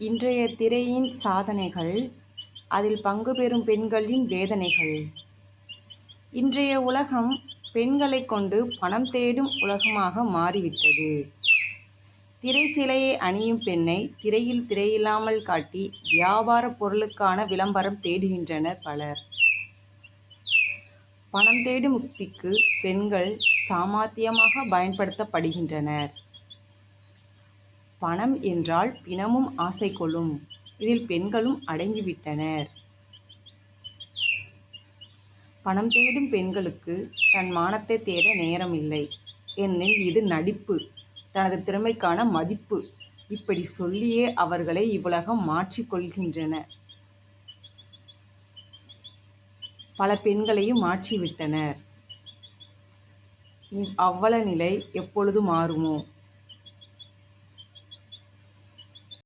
இன்றைய திரையின் சாதனைகள் அதில் பங்கு பெறும் பெண்களின் வேதனைகள். இன்றைய உலகம் பெண்களை கொண்டு பணம் தேடும் உலகமாக மாறிவிட்டது. திரை சிலையை அணியும் பெண்ணை திரையில் திரையில்லாமல் காட்டி வியாபார பொருளுக்கான விளம்பரம் தேடுகின்றனர் பலர். பணம் தேடும் முக்திக்கு பெண்கள் சாமாத்தியமாக பயன்படுத்தப்படுகின்றனர். பணம் என்றால் பிணமும் ஆசை கொள்ளும் இதில் பெண்களும் அடங்கிவிட்டனர். பணம் தேடும் பெண்களுக்கு தன் மானத்தை தேட நேரம் இல்லை ஏனெனில் இது நடிப்பு. தனது திறமைக்கான மதிப்பு. இப்படி சொல்லியே அவர்களை இவ்வுலகம் மாற்றிக்கொள்கின்றன. பல பெண்களையும் மாற்றிவிட்டனர். இவ் அவ்வள நிலை எப்பொழுது மாறுமோ?